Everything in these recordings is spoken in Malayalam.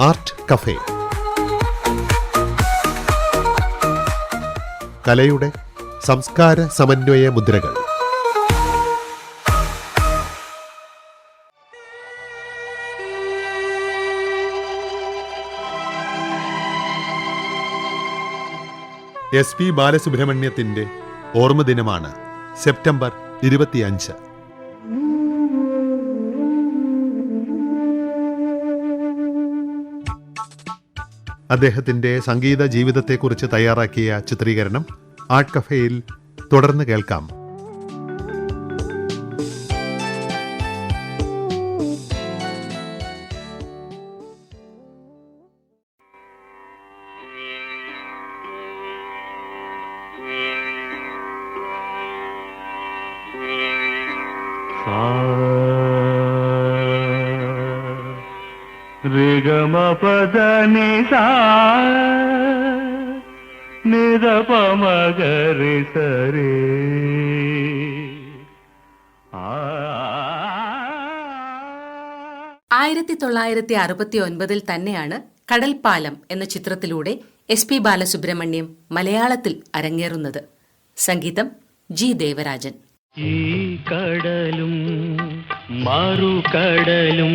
Art cafe. കലയുടെ സംസ്കാര സമന്വയ മുദ്രകൾ. എസ് പി ബാലസുബ്രഹ്മണ്യത്തിന്റെ ഓർമ്മദിനമാണ് സെപ്റ്റംബർ ഇരുപത്തിയഞ്ച്. അദ്ദേഹത്തിന്റെ സംഗീത ജീവിതത്തെക്കുറിച്ച് തയ്യാറാക്കിയ ചിത്രീകരണം ആർട്ട് കഫേയിൽ തുടർന്ന് കേൾക്കാം. തൊള്ളായിരത്തി അറുപത്തി ഒൻപതിൽ തന്നെയാണ് കടൽപ്പാലം എന്ന ചിത്രത്തിലൂടെ എസ് പി ബാലസുബ്രഹ്മണ്യം മലയാളത്തിൽ അരങ്ങേറുന്നത്. സംഗീതം ജി ദേവരാജൻ. ഈ കടലും മറുകടലും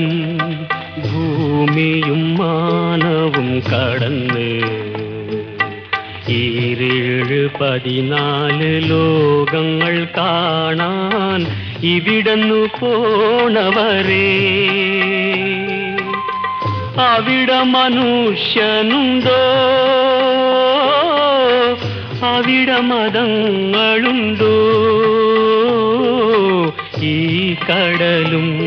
ഭൂമിയും മാനവും കടന്ന് ഈരേഴ് പതിനാല് ലോകങ്ങൾ കാണാൻ ഇവിടന്നു പോണവരേ. അവിടെ മനുഷ്യനുണ്ടോ? അവിടെ മതങ്ങളുണ്ടോ? ഈ കടലും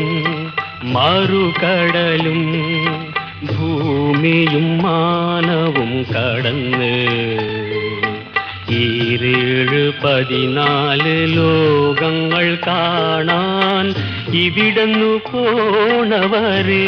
മറുകടലും ഭൂമിയും മാനവും കടന്ന് ഈരേഴ് പതിനാല് ലോകങ്ങൾ കാണാൻ ഇവിടന്നു പോണവരേ.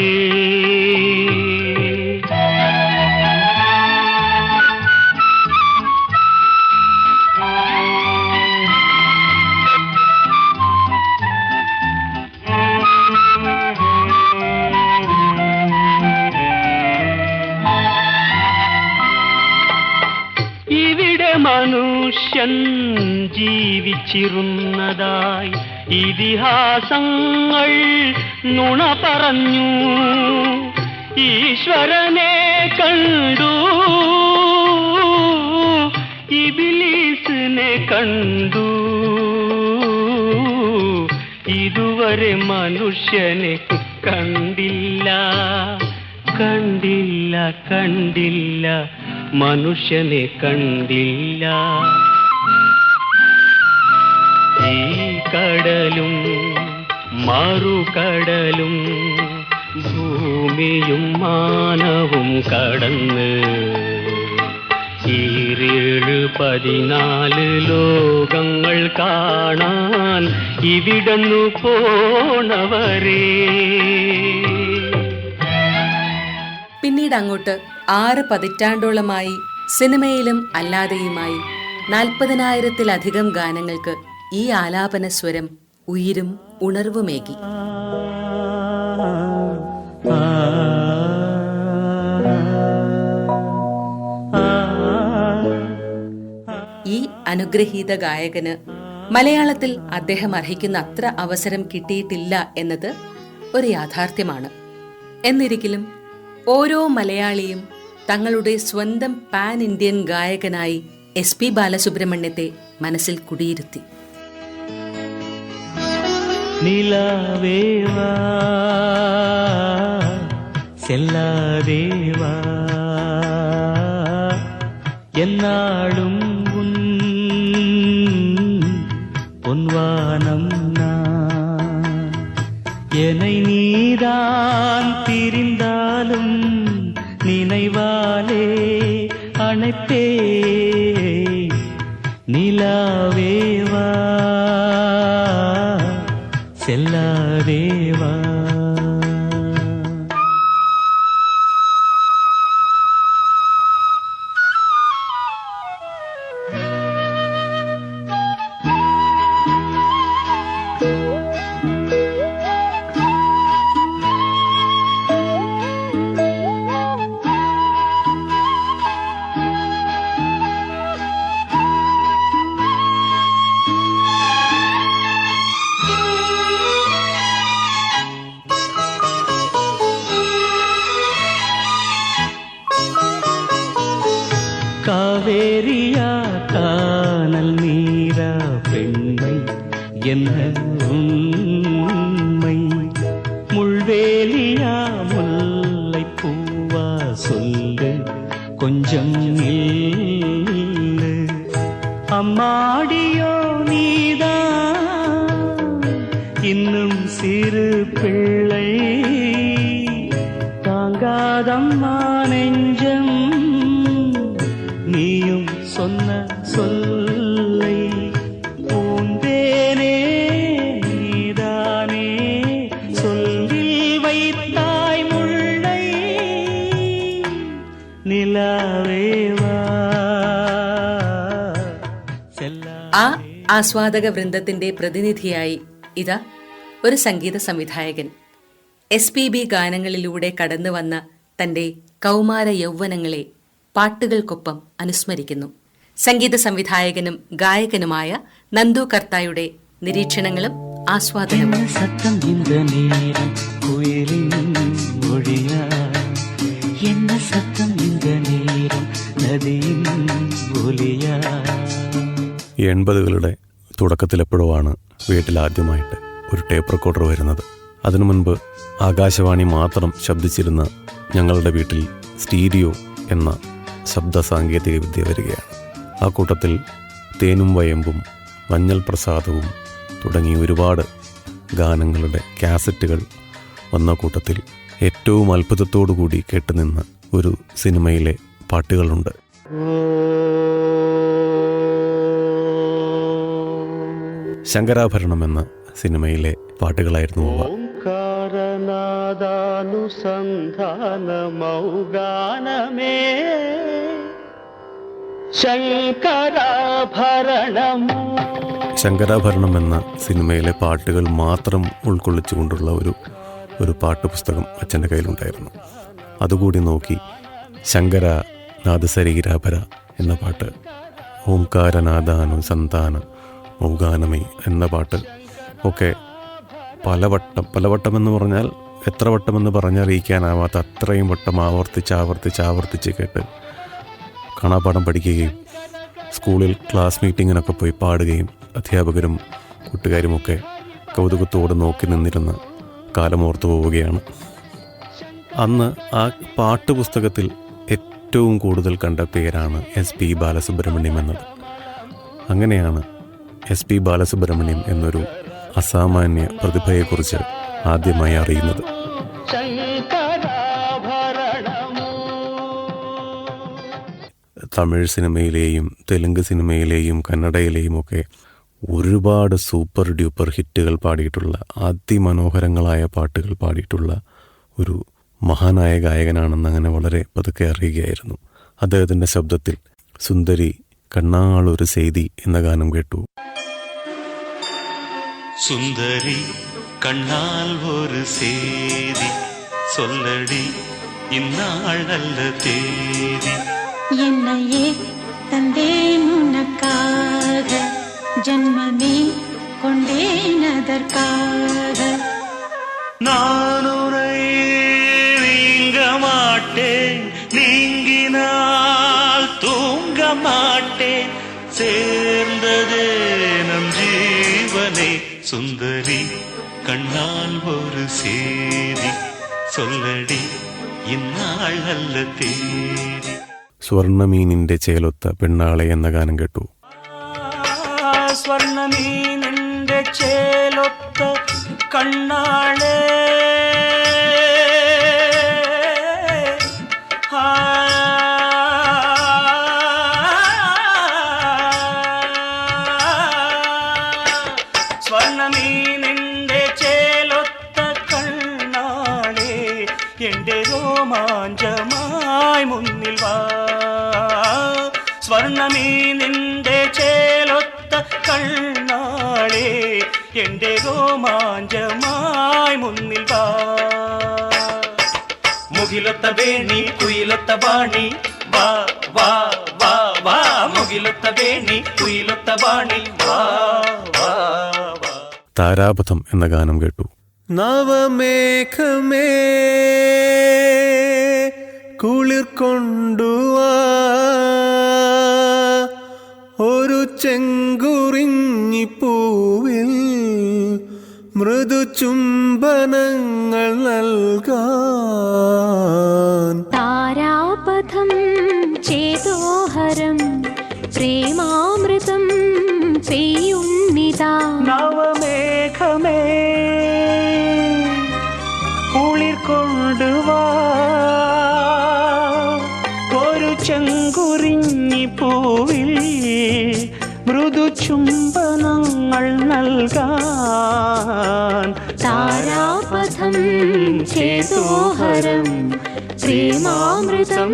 ജീവിച്ചിരുന്നതായി ഇതിഹാസങ്ങൾ നുണ പറഞ്ഞു. ഈശ്വരനെ കണ്ടു. ഇബിലീസിനെ കണ്ടു. ഇതുവരെ മനുഷ്യനെ കണ്ടില്ല. കണ്ടില്ല കണ്ടില്ല. മനുഷ്യനെ കണ്ടില്ല. ഈ കടലും മറുകടലും ഭൂമിയും മാനവും കടന്ന് ഈരേഴ് പതിനാല് ലോകങ്ങൾ കാണാൻ ഇവിടന്നു പോണവരേ. പിന്നീട് അങ്ങോട്ട് ആറ് പതിറ്റാണ്ടോളമായി സിനിമയിലും അല്ലാതെയുമായി നാൽപ്പതിനായിരത്തിലധികം ഗാനങ്ങൾക്ക് ഈ ആലാപന സ്വരം ഉയിരും ഉണർവുമേകി. ഈ അനുഗ്രഹീത ഗായകന് മലയാളത്തിൽ അദ്ദേഹം അർഹിക്കുന്ന അത്ര അവസരം കിട്ടിയിട്ടില്ല എന്നത് ഒരു യാഥാർത്ഥ്യമാണ്. എന്നിരിക്കലും ഓരോ മലയാളിയും തങ്ങളുടെ സ്വന്തം പാൻ ഇന്ത്യൻ ഗായകനായി എസ് പി ബാലസുബ്രഹ്മണ്യത്തെ മനസ്സിൽ കുടിയിരുത്തി. நிலாவேவா? செல்லாதேவா? என்னாலும் உன் பொன்வானம் என்னை நீதான் பிரிந்தாலும் நினைவாலே அணைப்பே. நிலாவேவா? செல்லாதேவா காவேரியா காணல் நீரா பெண்மை என்ன உண்மை முள்வேலியா முல்லை பூவா சொல்லு கொஞ்சம் அம்மா ആസ്വാദക വൃന്ദത്തിന്റെ പ്രതിനിധിയായി ഇതാ ഒരു സംഗീത സംവിധായകൻ. എസ് പി ബി ഗാനങ്ങളിലൂടെ കടന്നു വന്ന തന്റെ കൗമാര യൗവനങ്ങളെ പാട്ടുകൾക്കൊപ്പം അനുസ്മരിക്കുന്നു. സംഗീത സംവിധായകനും ഗായകനുമായ നന്ദു കർത്തായുടെ നിരീക്ഷണങ്ങളും ആസ്വാദനവും. സത്തം എന്ന സത്തം നദിയിൽ ഒലിയാ. എൺപതുകളുടെ തുടക്കത്തിലെപ്പോഴോ ആണ് വീട്ടിലാദ്യമായിട്ട് ഒരു ടേപ്പ് റെക്കോർഡർ വരുന്നത്. അതിനു മുൻപ് ആകാശവാണി മാത്രം ശബ്ദിച്ചിരുന്ന ഞങ്ങളുടെ വീട്ടിൽ സ്റ്റീരിയോ എന്ന ശബ്ദ സാങ്കേതിക വിദ്യ വരികയാണ്. ആ കൂട്ടത്തിൽ തേനും വയമ്പും മഞ്ഞൾ പ്രസാദവും തുടങ്ങി ഒരുപാട് ഗാനങ്ങളുടെ കാസറ്റുകൾ വന്ന കൂട്ടത്തിൽ ഏറ്റവും അത്ഭുതത്തോടു കൂടി കേട്ടുനിന്ന ഒരു സിനിമയിലെ പാട്ടുകളുണ്ട്. ശങ്കരാഭരണം എന്ന സിനിമയിലെ പാട്ടുകളായിരുന്നു അവ. ഓംകാരനാദാനുസന്ധാന മൗഗാനമേ ശങ്കരാഭരണമോ. ശങ്കരാഭരണം എന്ന സിനിമയിലെ പാട്ടുകൾ മാത്രം ഉൾക്കൊള്ളിച്ചുകൊണ്ടുള്ള ഒരു ഒരു പാട്ടുപുസ്തകം അച്ഛന്റെ കയ്യിലുണ്ടായിരുന്നു. അതുകൂടി നോക്കി ശങ്കര നാദസരീരാഭര എന്ന പാട്ട്. ഓംകാരനാദാനു മൗഗാനമേ എന്ന പാട്ട്. ഒക്കെ പലവട്ടം പലവട്ടം എന്ന് പറഞ്ഞാൽ എത്ര വട്ടമെന്ന് പറഞ്ഞറിയിക്കാനാവാത്ത അത്രയും വട്ടം ആവർത്തിച്ച് ആവർത്തിച്ച് ആവർത്തിച്ച് കേട്ട് കാണാപ്പാഠം പഠിക്കുകയും സ്കൂളിൽ ക്ലാസ് മീറ്റിങ്ങിനൊക്കെ പോയി പാടുകയും അധ്യാപകരും കൂട്ടുകാരുമൊക്കെ കൗതുകത്തോടെ നോക്കി നിന്നിരുന്ന കാലമോർത്തു പോവുകയാണ്. അന്ന് ആ പാട്ട് പുസ്തകത്തിൽ ഏറ്റവും കൂടുതൽ കണ്ട പേരാണ് എസ് പി ബാലസുബ്രഹ്മണ്യം എന്നത്. അങ്ങനെയാണ് എസ് പി ബാലസുബ്രഹ്മണ്യം എന്നൊരു അസാമാന്യ പ്രതിഭയെക്കുറിച്ച് ആദ്യമായി അറിയുന്നത്. തമിഴ് സിനിമയിലെയും തെലുങ്ക് സിനിമയിലെയും കന്നഡയിലെയും ഒക്കെ ഒരുപാട് സൂപ്പർ ഡ്യൂപ്പർ ഹിറ്റുകൾ പാടിയിട്ടുള്ള അതിമനോഹരങ്ങളായ പാട്ടുകൾ പാടിയിട്ടുള്ള ഒരു മഹാനായ ഗായകനാണെന്ന് അങ്ങനെ വളരെ പതുക്കെ അറിയുകയായിരുന്നു. അദ്ദേഹത്തിന്റെ ശബ്ദത്തിൽ സുന്ദരി കണ്ണാളൊരു സേതി എന്ന ഗാനം കേട്ടു സുന്ദരി കണ്ണാൽ ഒരു സേതി സൊല്ലടി ഇന്നാളല്ല തേതി എന്നയെ തന്തേൻ ഉനക്കാക ജന്മമേ കൊണ്ടേനതർക്കാക നാനു സുന്ദരി കണ്ണാൽ ഒരു സേരി. സൊല്ലടി ഇന്നാൾ നല്ല തേരി. സ്വർണമീനിന്റെ ചേലൊത്ത പെണ്ണാളെ എന്ന ഗാനം കേട്ടു. സ്വർണമീനിന്റെ ചേലൊത്ത കണ്ണാളേ. എന്റെ രോമാഞ്ചമായി മുന്നിൽ വാ. മുകിലൊത്ത വേണി കുയിലൊത്ത വാണി വാ വാ വാ വാ. മുകിലൊത്ത വേണി കുയിലൊത്ത വാണി വാ വാ താരാപഥം എന്ന ഗാനം കേട്ടു. നവമേഘമേ കുളിർ കൊണ്ടുവാ ഒരു ചെങ്കുറിഞ്ഞി പൂവിൽ മൃദുചുംബനങ്ങൾ നൽകാൻ. താരാപഥം ചേതോഹരം പ്രേമാമൃതം പെയ്യുന്നിതാ. നവമേഘമേ നൽകാൻ താരാപഥം ചേതോഹരം പ്രേമാമൃതം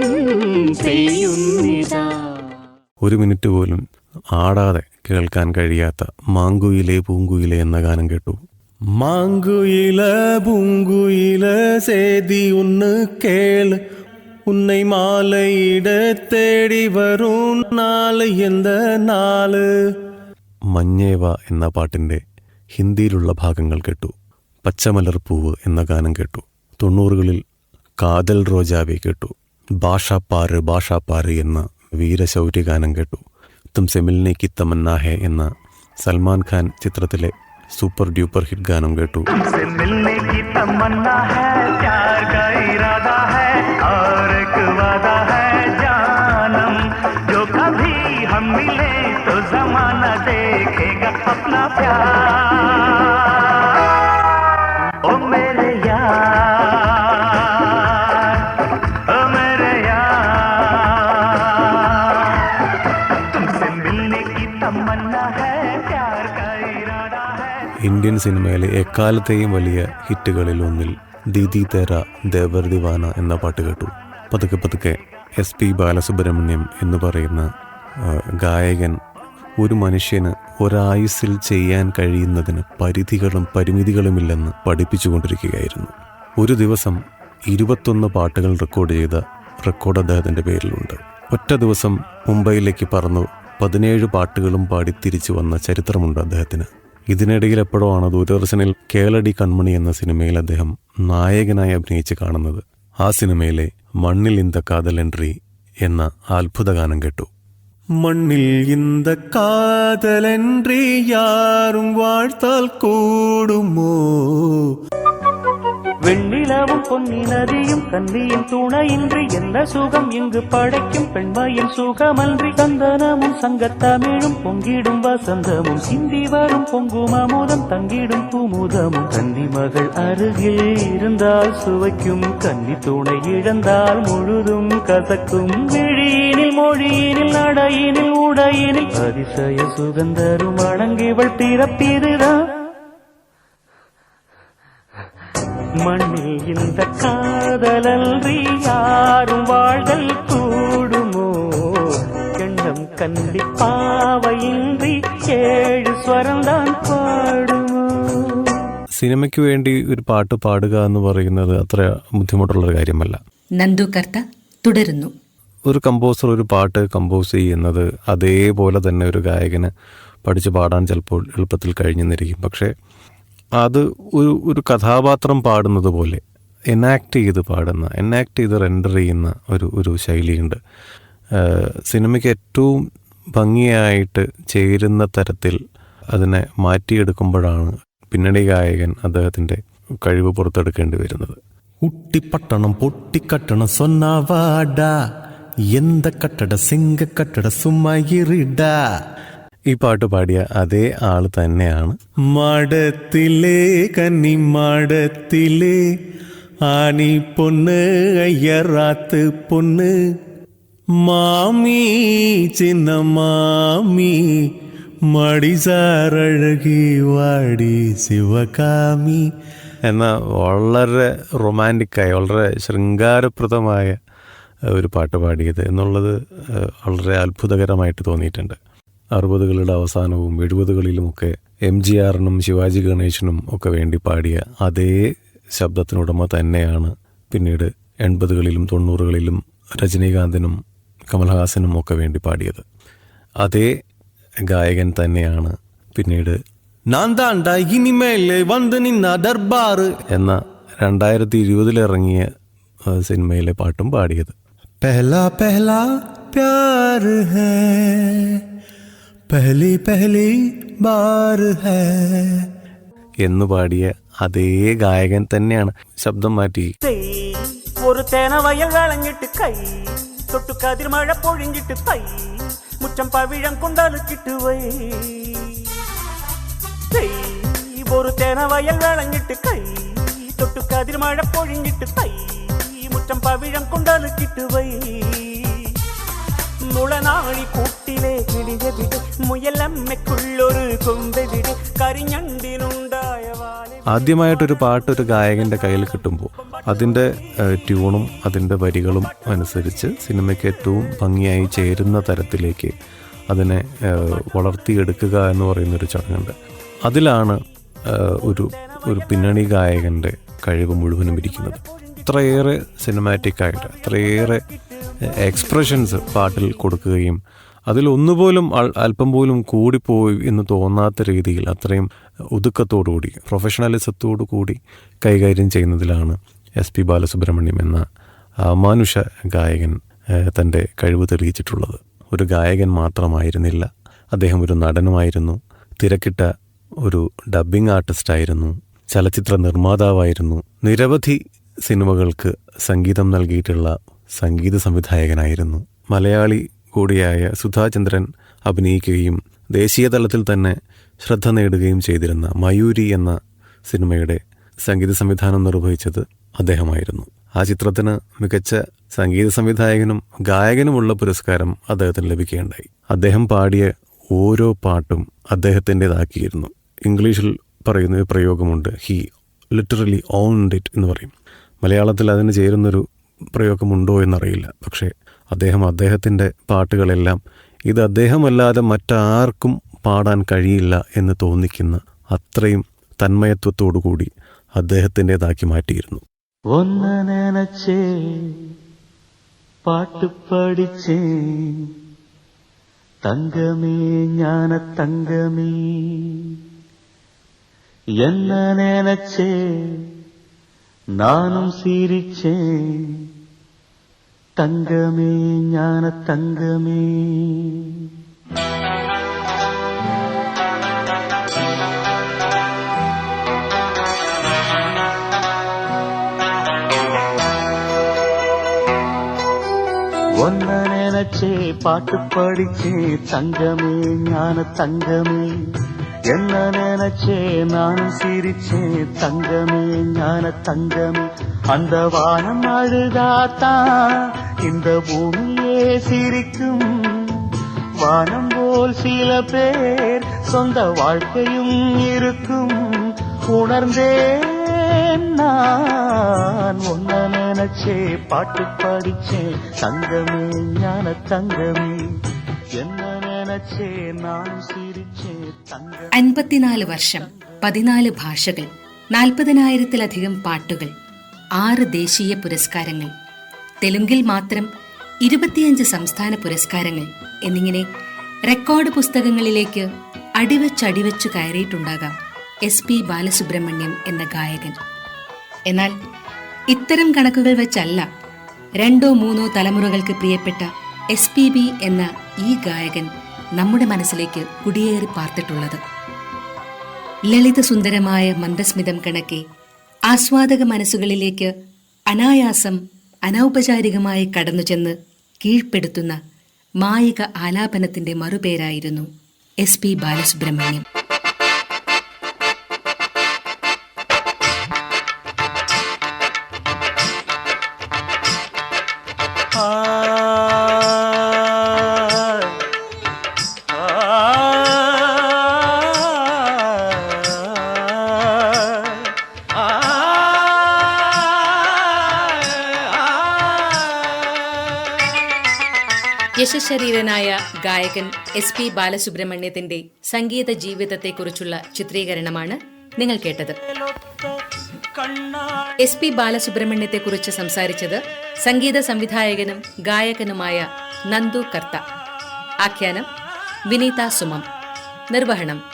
പെയ്യുന്നിതാ ഒരു മിനിറ്റ് പോലും ആടാതെ കേൾക്കാൻ കഴിയാത്ത മാങ്കുയിലെ പൂങ്കുയിലെ എന്ന ഗാനം കേട്ടു மாங்குயில பூங்குயில சேதி ஒன்று கேளு உன்னை மாலையிட தேடி வரும் நாள் எந்த நாளு മഞ്ഞേവ എന്ന പാട്ടിന്റെ ഹിന്ദിയിലുള്ള ഭാഗങ്ങൾ കേട്ടു. പച്ചമലർ പൂവ് എന്ന ഗാനം കേട്ടു. തൊണ്ണൂറുകളിൽ കാതൽ റോജാവെ കേട്ടു. ഭാഷാപ്പാറ് ഭാഷാപ്പാറ് എന്ന വീരശൗര്യ ഗാനം കേട്ടു. തുംസെ സെമിലിനെ തമന്ന ഹെ എന്ന സൽമാൻ ഖാൻ ചിത്രത്തിലെ സൂപ്പർ ഡ്യൂപ്പർ ഹിറ്റ് ഗാനം കേട്ടു. ഇന്ത്യൻ സിനിമയിലെ എക്കാലത്തെയും വലിയ ഹിറ്റുകളിൽ ഒന്നിൽ ദീദി തേര ദേവർ ദിവാന എന്ന പാട്ട് കേട്ടു. പതുക്കെ പതുക്കെ എസ് പി ബാലസുബ്രഹ്മണ്യം എന്ന് പറയുന്ന ഗായകൻ ഒരു മനുഷ്യന് ഒരായുസിൽ ചെയ്യാൻ കഴിയുന്നതിന് പരിധികളും പരിമിതികളുമില്ലെന്ന് പഠിപ്പിച്ചുകൊണ്ടിരിക്കുകയായിരുന്നു. ഒരു ദിവസം ഇരുപത്തൊന്ന് പാട്ടുകൾ റെക്കോർഡ് ചെയ്ത റെക്കോർഡ് അദ്ദേഹത്തിന്റെ പേരിലുണ്ട്. ഒറ്റ ദിവസം മുംബൈയിലേക്ക് പറന്നു പതിനേഴ് പാട്ടുകളും പാടി തിരിച്ചു വന്ന ചരിത്രമുണ്ട് അദ്ദേഹത്തിന്. ഇതിനിടയിൽ എപ്പോഴോ ആണ് ദൂരദർശനിൽ കേളടി കൺമണി എന്ന സിനിമയിൽ അദ്ദേഹം നായകനായി അഭിനയിച്ച് കാണുന്നത്. ആ സിനിമയിലെ മണ്ണിൽ ഇന്ത കാതൽ എൻട്രി എന്ന അത്ഭുത ഗാനം കേട്ടു. மண்ணில் இந்த காதலன்றி யாரும் வாழ்த்தால் கூடுமோ? வெண்ணிலவும் பொன்னி நதியும் கன்னியின் துணையின்றி என்ன சுகம்? இங்கு படைக்கும் பெண்மையின் சுகமன்றி சந்தனமும் சங்கத்தமிழும் பொங்கிடும் வசந்தமும் சிந்தி வரும் பொங்கும் அமுதம் தங்கிடும் குமுதமும். கன்னி மகள் அருகில் இருந்தால் சுவைக்கும் கன்னி துணை இழந்தால் முழுதும் கசக்கும். விழியினில் மொழியினில் நடையினில் உடையினில் அதிசய சுகந்தரும் அணங்கிவள் பிறப்பிதுதான் மண்ணில் இந்த காதலன்றி யாரும் வாழ்தல் கூடுமோ எண்ணம் கண்டி பாவையின்றி ஏழு ஸ்வரம்தான் பாடுமோ സിനിമയ്ക്ക് വേണ്ടി ഒരു പാട്ട് പാടുക എന്ന് പറയുന്നത് അത്ര ബുദ്ധിമുട്ടുള്ളൊരു കാര്യമല്ല നന്ദു കർത്ത തുടരുന്നു ഒരു കമ്പോസർ ഒരു പാട്ട് കമ്പോസ് ചെയ്യുന്നത് അതേപോലെ തന്നെ ഒരു ഗായകന് പഠിച്ച് പാടാൻ ചിലപ്പോൾ എളുപ്പത്തിൽ കഴിഞ്ഞെന്നിരിക്കും. പക്ഷേ അത് ഒരു ഒരു കഥാപാത്രം പാടുന്നത് പോലെ എനാക്ട് ചെയ്ത് പാടുന്ന എനാക്ട് ചെയ്ത് റെൻഡർ ചെയ്യുന്ന ഒരു ഒരു ശൈലിയുണ്ട്. സിനിമയ്ക്ക് ഏറ്റവും ഭംഗിയായിട്ട് ചേരുന്ന തരത്തിൽ അതിനെ മാറ്റിയെടുക്കുമ്പോഴാണ് പിന്നണി ഗായകൻ അദ്ദേഹത്തിന്റെ കഴിവ് പുറത്തെടുക്കേണ്ടി വരുന്നത്. ഉട്ടിപ്പട്ടണം പൊട്ടിക്കട്ടണം സൊന്നാവാടാ എന്ത കട്ടട സിംഗ കട്ടട സുമയിറിട. ഈ പാട്ട് പാടിയ അതേ ആൾ തന്നെയാണ്. മടത്തിലെ കന്നി മടത്തിലെ ആനി പൊണ്ണ് അയ്യറാത്ത് പൊണ്ണ് മാമി ചിന്ന മാമി മടിസാറഴകി വാടി ശിവകാമി. എന്ന വളരെ റൊമാന്റിക്കായി വളരെ ശൃംഗാരപ്രദമായ ഒരു പാട്ട് പാടിയത് എന്നുള്ളത് വളരെ അത്ഭുതകരമായിട്ട് തോന്നിയിട്ടുണ്ട്. അറുപതുകളുടെ അവസാനവും എഴുപതുകളിലുമൊക്കെ എം ജി ആറിനും ശിവാജി ഗണേശനും ഒക്കെ വേണ്ടി പാടിയ അതേ ശബ്ദത്തിനുടമ തന്നെയാണ് പിന്നീട് എൺപതുകളിലും തൊണ്ണൂറുകളിലും രജനീകാന്തിനും കമൽഹാസനും ഒക്കെ വേണ്ടി പാടിയത്. അതേ ഗായകൻ തന്നെയാണ് പിന്നീട് എന്ന രണ്ടായിരത്തി ഇരുപതിലിറങ്ങിയ സിനിമയിലെ പാട്ടും പാടിയത്. पहला पहला प्यार है पहली पहली बार है എന്ന് പാടിയ അതേ ഗായകൻ തന്നെയാണ് ശബ്ദം മാറ്റി തെയ് ഒരു തേനവയൽ വിളഞ്ഞിട്ട് കൈ തൊട്ടു കതിർമഴ പൊഴിഞ്ഞിട്ട് തൈ മുറ്റം പവിഴം കൊണ്ടലുക്കിട്ട് വൈ തെയ് ഒരു തേനവയൽ വിളഞ്ഞിട്ട് കൈ തൊട്ടു കതിർമഴ പൊഴിഞ്ഞിട്ട് തൈ മുറ്റം പവിഴം കൊണ്ടലുക്കിട്ട് വൈ മുളനാഴി കൂട്ടിലെ വിട്. മുയലമ്മയ്ക്കുള്ളൊരു കൊമ്പെവിടെ കരിഞ്ഞണ്ടിനുണ്ടായ വാലെ ആദ്യമായിട്ടൊരു പാട്ട് ഒരു ഗായകന്റെ കയ്യിൽ കിട്ടുമ്പോൾ അതിന്റെ ട്യൂണും അതിന്റെ വരികളും അനുസരിച്ച് സിനിമയ്ക്ക് ഏറ്റവും ഭംഗിയായി ചേരുന്ന തരത്തിലേക്ക് അതിനെ വളർത്തിയെടുക്കുക എന്ന് പറയുന്നൊരു ചടങ്ങുണ്ട്. അതിലാണ് ഒരു ഒരു പിന്നണി ഗായകന്റെ കഴിവ് മുഴുവനും ഇരിക്കുന്നത്. അത്രയേറെ സിനിമാറ്റിക് ആയിട്ട് അത്രയേറെ എക്സ്പ്രഷൻസ് പാട്ടിൽ കൊടുക്കുകയും അതിൽ ഒന്നുപോലും അല്പം പോലും കൂടിപ്പോയി എന്ന് തോന്നാത്ത രീതിയിൽ അത്രയും ഒതുക്കത്തോടുകൂടി പ്രൊഫഷണലിസത്തോടു കൂടി കൈകാര്യം ചെയ്യുന്നതിലാണ് എസ് പി ബാലസുബ്രഹ്മണ്യം എന്ന അമാനുഷ ഗായകൻ തന്റെ കഴിവ് തെളിയിച്ചിട്ടുള്ളത്. ഒരു ഗായകൻ മാത്രമായിരുന്നില്ല അദ്ദേഹം ഒരു നടനുമായിരുന്നു തിരക്കിട്ട ഒരു ഡബ്ബിംഗ് ആർട്ടിസ്റ്റായിരുന്നു ചലച്ചിത്ര നിർമ്മാതാവായിരുന്നു നിരവധി സിനിമകൾക്ക് സംഗീതം നൽകിയിട്ടുള്ള സംഗീത സംവിധായകനായിരുന്നു. മലയാളി കൂടിയായ സുധാചന്ദ്രൻ അഭിനയിക്കുകയും ദേശീയ തലത്തിൽ തന്നെ ശ്രദ്ധ നേടുകയും ചെയ്തിരുന്ന മയൂരി എന്ന സിനിമയുടെ സംഗീത സംവിധാനം നിർവഹിച്ചത് അദ്ദേഹമായിരുന്നു. ആ ചിത്രത്തിന് മികച്ച സംഗീത സംവിധായകനും ഗായകനുമുള്ള പുരസ്കാരം അദ്ദേഹത്തിന് ലഭിക്കുകയുണ്ടായി. അദ്ദേഹം പാടിയ ഓരോ പാട്ടും അദ്ദേഹത്തിന്റെതാക്കിയിരുന്നു. ഇംഗ്ലീഷിൽ പറയുന്ന ഒരു പ്രയോഗമുണ്ട് ഹി ലിറ്ററലി ഓൺഡ് ഇറ്റ് എന്ന് പറയും. മലയാളത്തിൽ അതിന് ചേരുന്നൊരു പ്രയോഗമുണ്ടോ എന്നറിയില്ല. പക്ഷേ അദ്ദേഹം അദ്ദേഹത്തിന്റെ പാട്ടുകളെല്ലാം ഇത് അദ്ദേഹമല്ലാതെ മറ്റാർക്കും പാടാൻ കഴിയില്ല എന്ന് തോന്നിക്കുന്ന അത്രയും തന്മയത്വത്തോടുകൂടി അദ്ദേഹത്തിന്റെതാക്കി മാറ്റിയിരുന്നു. ഒന്ന് നനച്ചേ പാട്ട് പഠിച്ചേ തങ്കമേ ജ്ഞാന തങ്കമേ എന്ന നനച്ചേ நானும் சிரிச்சேன். தங்கமே ஞான தங்கமே. ஒன்ன நினைச்சே பாட்டு படிச்சே தங்கமே ஞான தங்கமே. என்ன நினைச்சே? நான் சிரிச்சேன் தங்கமே ஞான தங்கமே. அந்த வானம் அழுதாத்தான் இந்த பூமியே சிரிக்கும். வானம் போல் சில பேர் சொந்த வாழ்க்கையும் இருக்கும். உணர்ந்தேன் நான். ஒன்ன நினைச்சே பாட்டு படிச்சேன் தங்கமே ஞான தங்கமே. என்ன நினைச்சே? நான் சிரிச்சேன் അൻപത്തിനാല് വർഷം പതിനാല് ഭാഷകൾ നാൽപ്പതിനായിരത്തിലധികം പാട്ടുകൾ ആറ് ദേശീയ പുരസ്കാരങ്ങൾ തെലുങ്കിൽ മാത്രം ഇരുപത്തിയഞ്ച് സംസ്ഥാന പുരസ്കാരങ്ങൾ എന്നിങ്ങനെ റെക്കോർഡ് പുസ്തകങ്ങളിലേക്ക് അടിവച്ചടിവച്ചു കയറിയിട്ടുണ്ടാകാം എസ് പി ബാലസുബ്രഹ്മണ്യം എന്ന ഗായകൻ. എന്നാൽ ഇത്തരം കണക്കുകൾ വെച്ചല്ല രണ്ടോ മൂന്നോ തലമുറകൾക്ക് പ്രിയപ്പെട്ട എസ് പി ബി എന്ന ഈ ഗായകൻ നമ്മുടെ മനസ്സിലേക്ക് കുടിയേറി പാർത്തിട്ടുള്ളത്. ലളിതസുന്ദരമായ മന്ദസ്മിതം കണക്കെ ആസ്വാദക മനസ്സുകളിലേക്ക് അനായാസം അനൗപചാരികമായി കടന്നു ചെന്ന് കീഴ്പ്പെടുത്തുന്ന മായിക ആലാപനത്തിന്റെ മറുപേരായിരുന്നു എസ് പി ബാലസുബ്രഹ്മണ്യം. യശശരീരനായ ഗായകൻ എസ് പി ബാലസുബ്രഹ്മണ്യത്തിന്റെ സംഗീത ജീവിതത്തെക്കുറിച്ചുള്ള ചിത്രീകരണമാണ് നിങ്ങൾ കേട്ടത്. എസ് പി ബാലസുബ്രഹ്മണ്യത്തെക്കുറിച്ച് സംസാരിച്ചത് സംഗീത സംവിധായകനും ഗായകനുമായ നന്ദു കർത്ത. ആഖ്യാനം വിനീത സുമം. നിർവഹണം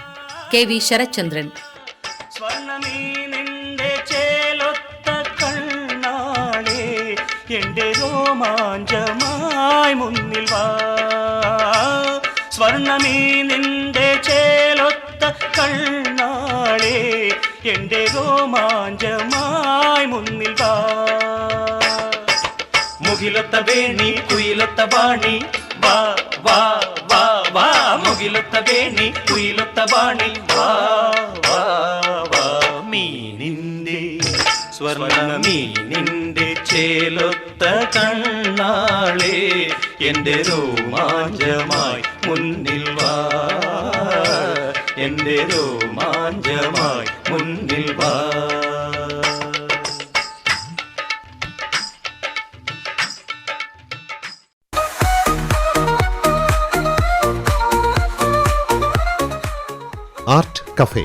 കെ വി ശരത്ചന്ദ്രൻ. എന്റെ ചേലൊത്ത കണ്ണാളെ മുന്നിൽ വാ. സ്വർണമീനിന്റെ ചേലൊത്ത കണ്ണാളെ എന്റെ രോമാഞ്ചമായി മുന്നിൽ വാ. മുകിലൊത്ത വേണി കുയിലൊത്ത വാണി വാ വാ വാ വാ. മുകിലൊത്ത വേണി കുയിലൊത്ത വാണി വാ. സ്വർണ മീനിന്റെ ചേലൊത്ത കണ്ണാളെ എന്റെ രോമാഞ്ചമായി മുന്നിൽ വാ. എന്റെ രോമാഞ്ചമായി മുന്നിൽ വാ. Art cafe